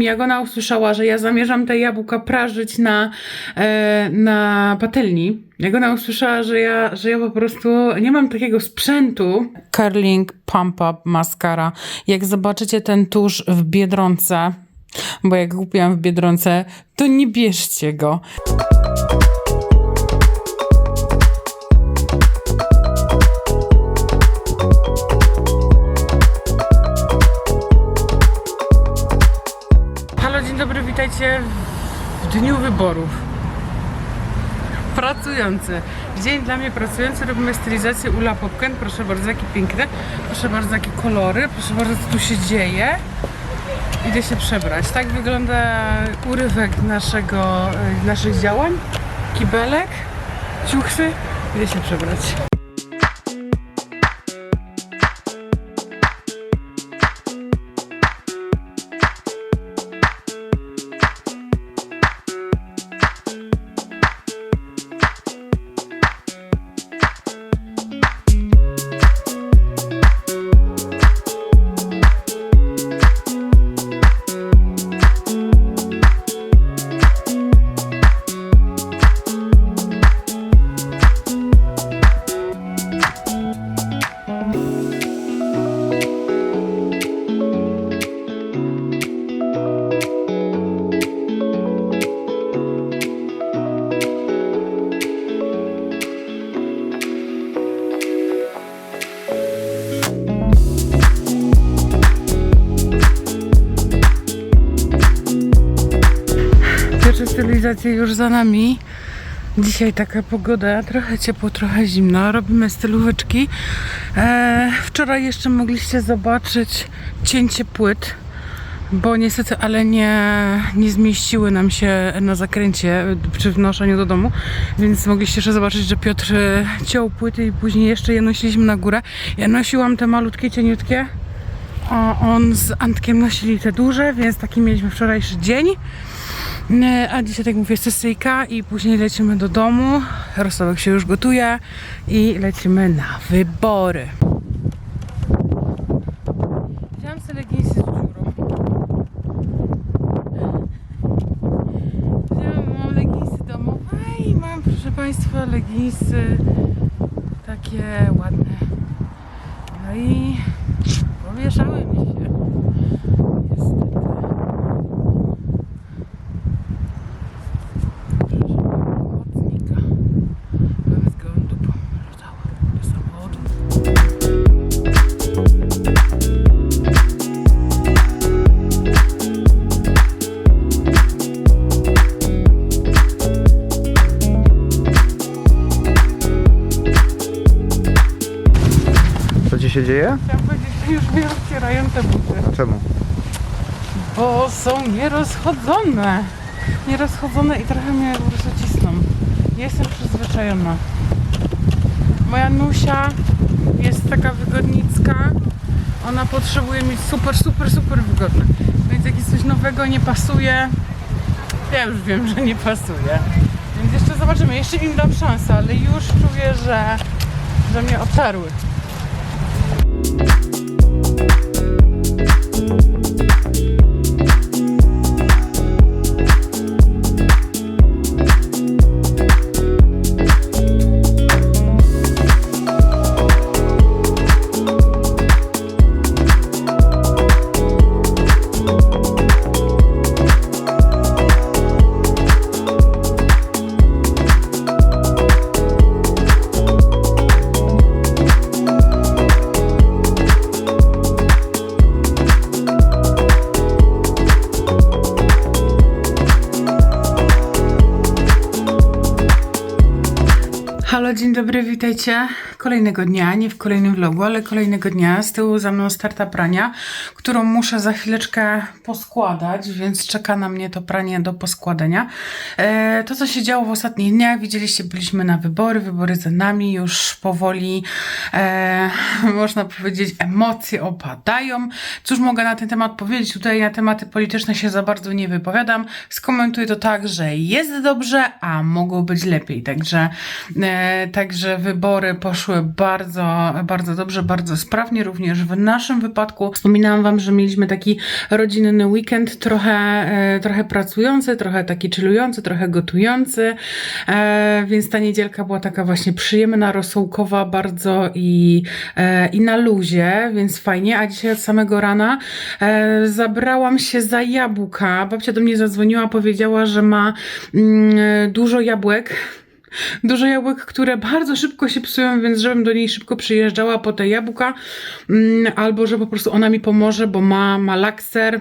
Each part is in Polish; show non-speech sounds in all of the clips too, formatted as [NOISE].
Jak ona usłyszała, że ja zamierzam te jabłka prażyć na, e, na patelni, jak ona usłyszała, że ja, że ja po prostu nie mam takiego sprzętu. Curling Pump Up Mascara. Jak zobaczycie ten tusz w Biedronce, bo jak kupiłam w Biedronce, to nie bierzcie go. Witajcie w dniu wyborów. Pracujący. Dzień dla mnie pracujący, robimy stylizację Ula Popken. Proszę bardzo, jakie piękne. Proszę bardzo, jakie kolory. Proszę bardzo, co tu się dzieje. Idę się przebrać. Tak wygląda urywek naszego, y, naszych działań. Kibelek, ciuchy. Idę się przebrać. Stylizacje już za nami. Dzisiaj taka pogoda, trochę ciepło, trochę zimno. Robimy stylóweczki. E, wczoraj jeszcze mogliście zobaczyć cięcie płyt, bo niestety, ale nie, nie zmieściły nam się na zakręcie przy wnoszeniu do domu, więc mogliście jeszcze zobaczyć, że Piotr ciął płyty i później jeszcze je nosiliśmy na górę. Ja nosiłam te malutkie, cieniutkie, a on z Antkiem nosili te duże, więc taki mieliśmy wczorajszy dzień. Nie, A dzisiaj, tak mówię, sesyjka i później lecimy do domu. Rosołek się już gotuje i lecimy na wybory. Wziąłam sobie leginsy z dziurą. Wziąłam, mam leginsy domowe i mam, proszę Państwa, leginsy takie dzieje? Chciałam powiedzieć, że już mi rozcierają te buty. Czemu? Bo są nierozchodzone. Nierozchodzone i trochę mnie po prostu cisną. Jestem przyzwyczajona. Moja Nusia jest taka wygodnicka. Ona potrzebuje mieć super, super, super wygodne. Więc jak jest coś nowego nie pasuje, ja już wiem, że nie pasuje. Więc jeszcze zobaczymy. Jeszcze im dam szansę, ale już czuję, że, że mnie otarły. Dzień dobry, witajcie. Kolejnego dnia, nie w kolejnym vlogu, ale kolejnego dnia. Z tyłu za mną starta prania, którą muszę za chwileczkę poskładać, więc czeka na mnie to pranie do poskładania. E, to, co się działo w ostatnich dniach, widzieliście, byliśmy na wybory, wybory za nami, już powoli, e, [LAUGHS] można powiedzieć, emocje opadają. Cóż mogę na ten temat powiedzieć? Tutaj na tematy polityczne się za bardzo nie wypowiadam. Skomentuję to tak, że jest dobrze, a mogło być lepiej. Także, e, także wybory poszły bardzo, bardzo dobrze, bardzo sprawnie, również w naszym wypadku. Wspominałam Wam, że mieliśmy taki rodzinny weekend, trochę, e, trochę pracujący, trochę taki chillujący, trochę gotujący, e, więc ta niedzielka była taka właśnie przyjemna, rosołkowa bardzo i, e, i na luzie, więc fajnie, a dzisiaj od samego rana zabrałam się za jabłka. Babcia do mnie zadzwoniła, powiedziała, że ma mm, dużo jabłek. Dużo jabłek, które bardzo szybko się psują, więc żebym do niej szybko przyjeżdżała po te jabłka, mm, albo że po prostu ona mi pomoże, bo ma, ma lakser.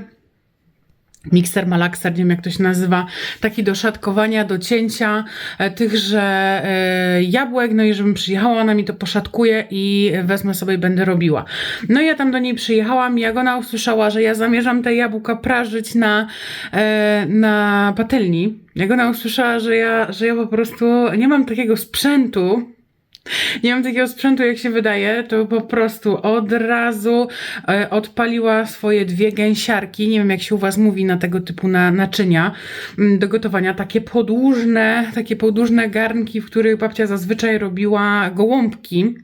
Mikser malakser, nie wiem jak to się nazywa, taki do szatkowania, do cięcia e, tychże e, jabłek, no i żebym przyjechała, ona mi to poszatkuje i wezmę sobie i będę robiła. No i ja tam do niej przyjechałam, jak ona usłyszała, że ja zamierzam te jabłka prażyć na, e, na patelni, jak ona usłyszała, że ja, że ja po prostu nie mam takiego sprzętu, nie mam takiego sprzętu, jak się wydaje, to po prostu od razu e, odpaliła swoje dwie gęsiarki. Nie wiem, jak się u Was mówi na tego typu na, naczynia mm, do gotowania. Takie podłużne, takie podłużne garnki, w których babcia zazwyczaj robiła gołąbki.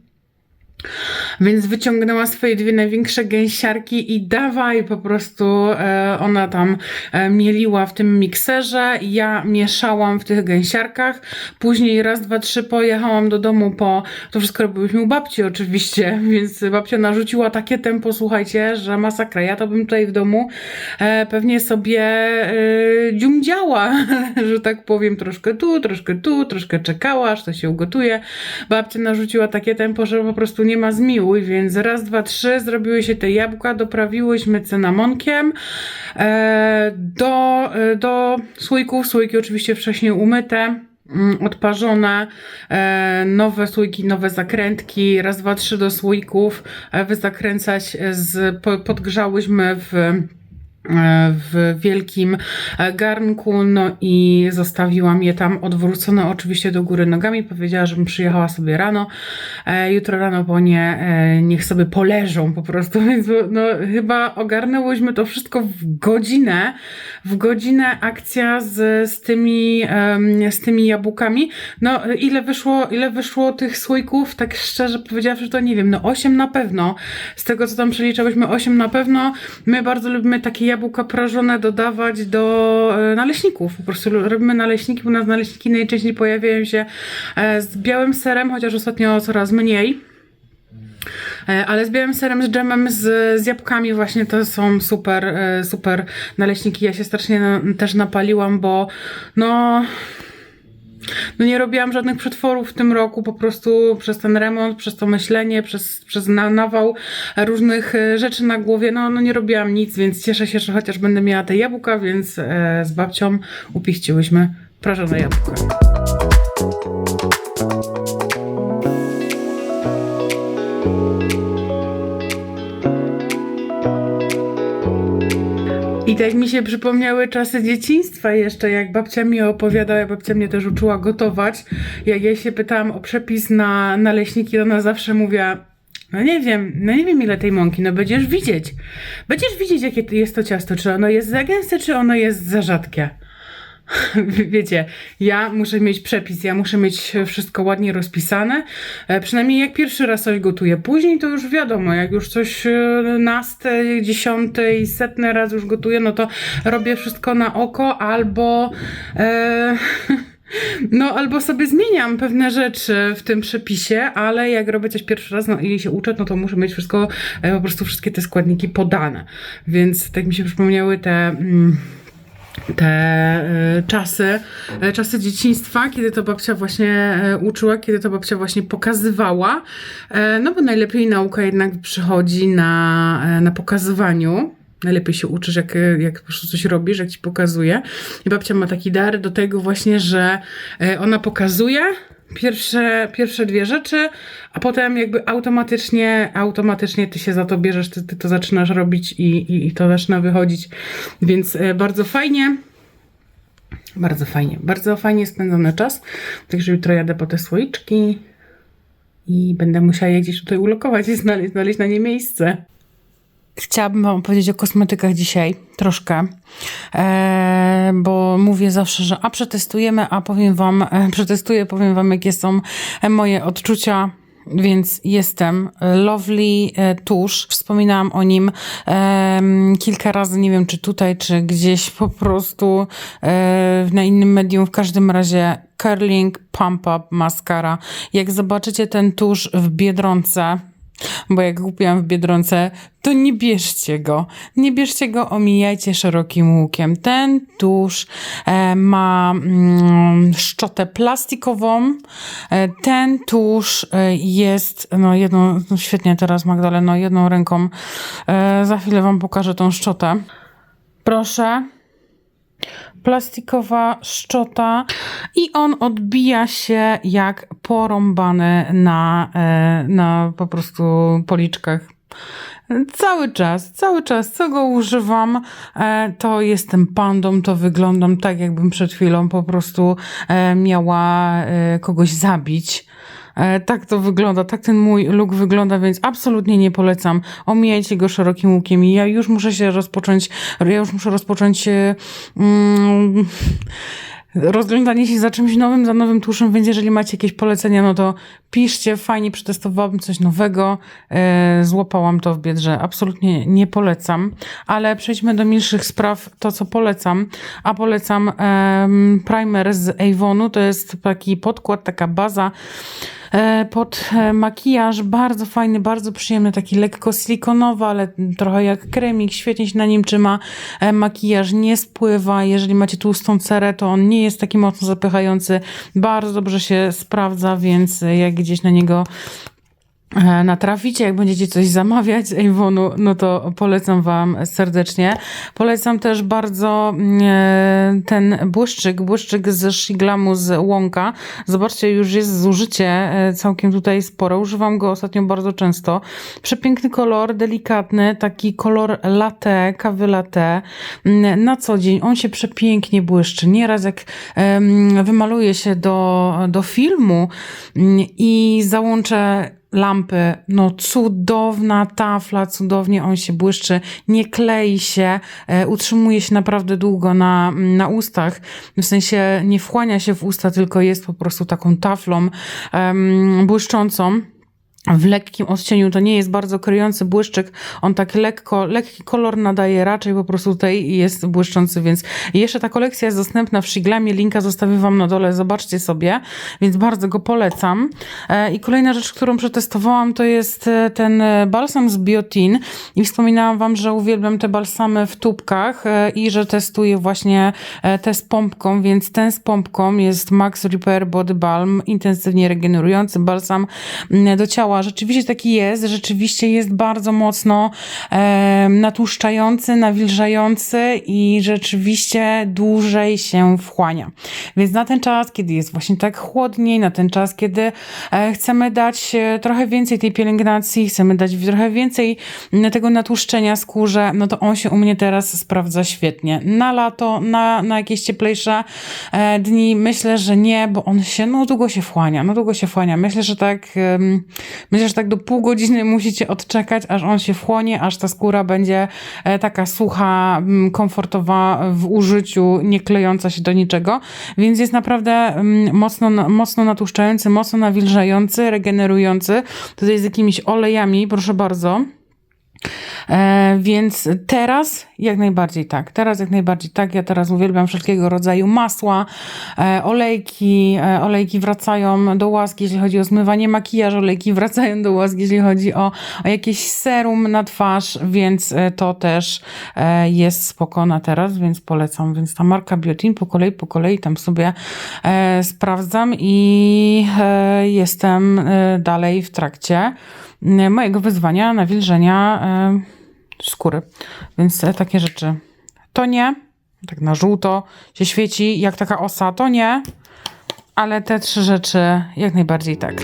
Więc wyciągnęła swoje dwie największe gęsiarki i dawaj po prostu e, ona tam e, mieliła w tym mikserze. Ja mieszałam w tych gęsiarkach. Później raz, dwa, trzy pojechałam do domu po. To wszystko robiłyśmy u babci oczywiście, [LAUGHS] więc babcia narzuciła takie tempo, słuchajcie, że masakra. Ja to bym tutaj w domu e, pewnie sobie e, dziumdziała, [LAUGHS] że tak powiem, troszkę tu, troszkę tu, troszkę czekała, aż to się ugotuje. Babcia narzuciła takie tempo, że po prostu nie ma zmiłuj, więc raz, dwa, trzy zrobiły się te jabłka, doprawiłyśmy cynamonkiem e, do, e, do słoików, słoiki oczywiście wcześniej umyte, mm, odparzone, e, nowe słoiki, nowe zakrętki, raz, dwa, trzy do słoików, wyzakręcać z, po, podgrzałyśmy w w wielkim garnku, no i zostawiłam je tam odwrócone oczywiście do góry nogami. Powiedziała, żebym przyjechała sobie rano, e, jutro rano, bo nie, e, niech sobie poleżą po prostu, [LAUGHS] więc no chyba ogarnęłyśmy to wszystko w godzinę, w godzinę akcja z, z tymi, z tymi jabłkami. No ile wyszło, ile wyszło tych słoików, tak szczerze powiedziawszy, to nie wiem, no 8 na pewno. Z tego co tam przeliczałyśmy, 8 na pewno. My bardzo lubimy takie jabłka prażone dodawać do e, naleśników. Po prostu robimy naleśniki, u nas naleśniki najczęściej pojawiają się e, z białym serem, chociaż ostatnio coraz mniej. E, Ale z białym serem, z dżemem, z, z jabłkami właśnie to są super, super naleśniki. Ja się strasznie na, też napaliłam, bo no... No nie robiłam żadnych przetworów w tym roku, po prostu przez ten remont, przez to myślenie, przez, przez na, nawał różnych e, rzeczy na głowie, no, no nie robiłam nic, więc cieszę się, że chociaż będę miała te jabłka, więc e, z babcią upichciłyśmy prażone jabłka. Tak mi się przypomniały czasy dzieciństwa jeszcze, jak babcia mi opowiadała, babcia mnie też uczyła gotować. Jak ja się pytałam o przepis na naleśniki, ona zawsze mówiła, no nie wiem, no nie wiem ile tej mąki, no będziesz widzieć. Będziesz widzieć, jakie jest to ciasto, czy ono jest za gęste, czy ono jest za rzadkie. [LAUGHS] Wiecie, ja muszę mieć przepis, ja muszę mieć wszystko ładnie rozpisane. E, przynajmniej jak pierwszy raz coś gotuję. Później to już wiadomo, jak już coś e, nasty, dziesiąty i setny raz już gotuję, no to robię wszystko na oko albo. E, [LAUGHS] No, albo sobie zmieniam pewne rzeczy w tym przepisie, ale jak robię coś pierwszy raz no, i się uczę, no to muszę mieć wszystko, e, po prostu wszystkie te składniki podane. Więc tak mi się przypomniały te. Mm, te e, czasy, e, czasy dzieciństwa, kiedy to babcia właśnie e, uczyła, kiedy to babcia właśnie pokazywała. No bo najlepiej nauka jednak przychodzi na, na pokazywaniu. Najlepiej się uczysz, jak, jak po prostu coś robisz, jak ci pokazuje. I babcia ma taki dar do tego właśnie, że ona pokazuje pierwsze, pierwsze dwie rzeczy, a potem jakby automatycznie, automatycznie ty się za to bierzesz, ty, ty to zaczynasz robić i, i, i to zaczyna wychodzić. Więc e, bardzo fajnie. Bardzo fajnie, bardzo fajnie spędzony czas. Także jutro jadę po te słoiczki i będę musiała je gdzieś tutaj ulokować i znaleźć, znaleźć na nie miejsce. Chciałabym Wam powiedzieć o kosmetykach dzisiaj troszkę, e, bo mówię zawsze, że a przetestujemy, a powiem Wam, e, przetestuję, powiem Wam, jakie są moje odczucia więc jestem. Lovely e, tusz. Wspominałam o nim em, kilka razy, nie wiem czy tutaj, czy gdzieś po prostu e, na innym medium. W każdym razie curling pump up mascara. Jak zobaczycie ten tusz w Biedronce, bo jak kupiłam w Biedronce, to nie bierzcie go. Nie bierzcie go, omijajcie szerokim łukiem. Ten tusz e, ma mm, szczotę plastikową. E, ten tusz e, jest, no jedną, no świetnie teraz Magdaleno, jedną ręką. E, za chwilę wam pokażę tą szczotę. Proszę plastikowa szczota i on odbija się jak porąbany na, e, na po prostu policzkach. Cały czas, cały czas, co go używam, e, to jestem pandą, to wyglądam tak, jakbym przed chwilą po prostu e, miała kogoś zabić. E, Tak to wygląda, tak ten mój look wygląda, więc absolutnie nie polecam. Omijajcie go szerokim łukiem i ja już muszę się rozpocząć, ja już muszę rozpocząć e, mm, rozglądanie się za czymś nowym, za nowym tuszem, więc jeżeli macie jakieś polecenia, no to piszcie, fajnie przetestowałabym coś nowego, e, złapałam to w biedrze, absolutnie nie polecam, ale przejdźmy do milszych spraw, to co polecam, a polecam em, primer z Avonu, to jest taki podkład, taka baza, e, pod e, makijaż, bardzo fajny, bardzo przyjemny, taki lekko silikonowy, ale trochę jak kremik, świetnie się na nim trzyma, e, makijaż nie spływa, jeżeli macie tłustą cerę, to on nie jest taki mocno zapychający, bardzo dobrze się sprawdza, więc jak gdzieś na niego e, natraficie, jak będziecie coś zamawiać [LAUGHS] z Avonu, no to polecam Wam serdecznie. Polecam też bardzo mm, e, ten błyszczyk, błyszczyk ze Shiglamu z Łąka. Zobaczcie, już jest zużycie e, całkiem tutaj sporo. Używam go ostatnio bardzo często. Przepiękny kolor, delikatny, taki kolor latte, kawy latte. Mm, Na co dzień on się przepięknie błyszczy. Nieraz jak em, wymaluje się do, do filmu mm, i załączę lampy, no cudowna tafla, cudownie on się błyszczy, nie klei się, e, utrzymuje się naprawdę długo na, na ustach, w sensie nie wchłania się w usta, tylko jest po prostu taką taflą em, błyszczącą. W lekkim odcieniu to nie jest bardzo kryjący błyszczyk, on tak lekko, lekki kolor nadaje, raczej po prostu tutaj jest błyszczący, więc jeszcze ta kolekcja jest dostępna w Shiglamie, linka zostawię wam na dole, zobaczcie sobie, więc bardzo go polecam. E, I kolejna rzecz, którą przetestowałam, to jest e, ten e, balsam z Biotin i wspominałam wam, że uwielbiam te balsamy w tubkach i że testuję właśnie te z pompką, więc ten z pompką jest Max Repair Body Balm, intensywnie regenerujący balsam mm, do ciała. Rzeczywiście taki jest, rzeczywiście jest bardzo mocno e, natłuszczający, nawilżający i rzeczywiście dłużej się wchłania. Więc na ten czas, kiedy jest właśnie tak chłodniej, na ten czas, kiedy e, chcemy dać e, trochę więcej tej pielęgnacji, chcemy dać trochę więcej tego natłuszczenia skórze, no to on się u mnie teraz sprawdza świetnie. Na lato, na, na jakieś cieplejsze e, dni myślę, że nie, bo on się, no długo się wchłania, no długo się wchłania. Myślę, że tak, myślę, że tak do pół godziny musicie odczekać, aż on się wchłonie, aż ta skóra będzie e, taka sucha, m, komfortowa w użyciu, nie klejąca się do niczego, więc jest naprawdę mm, mocno, mocno natłuszczający, mocno nawilżający, regenerujący, tutaj z jakimiś olejami, proszę bardzo. E, więc teraz jak najbardziej tak. Teraz jak najbardziej tak. Ja teraz uwielbiam wszelkiego rodzaju masła, e, olejki. E, olejki wracają do łaski, jeśli chodzi o zmywanie makijażu. Olejki wracają do łaski, jeśli chodzi o, o jakieś serum na twarz, więc to też jest spokojna teraz, więc polecam. Więc ta marka Biotin po kolei, po kolei tam sobie sprawdzam i jestem dalej w trakcie mojego wyzwania nawilżenia e, skóry. Więc takie rzeczy to nie. Tak na żółto się świeci jak taka osa, to nie. Ale te trzy rzeczy jak najbardziej tak.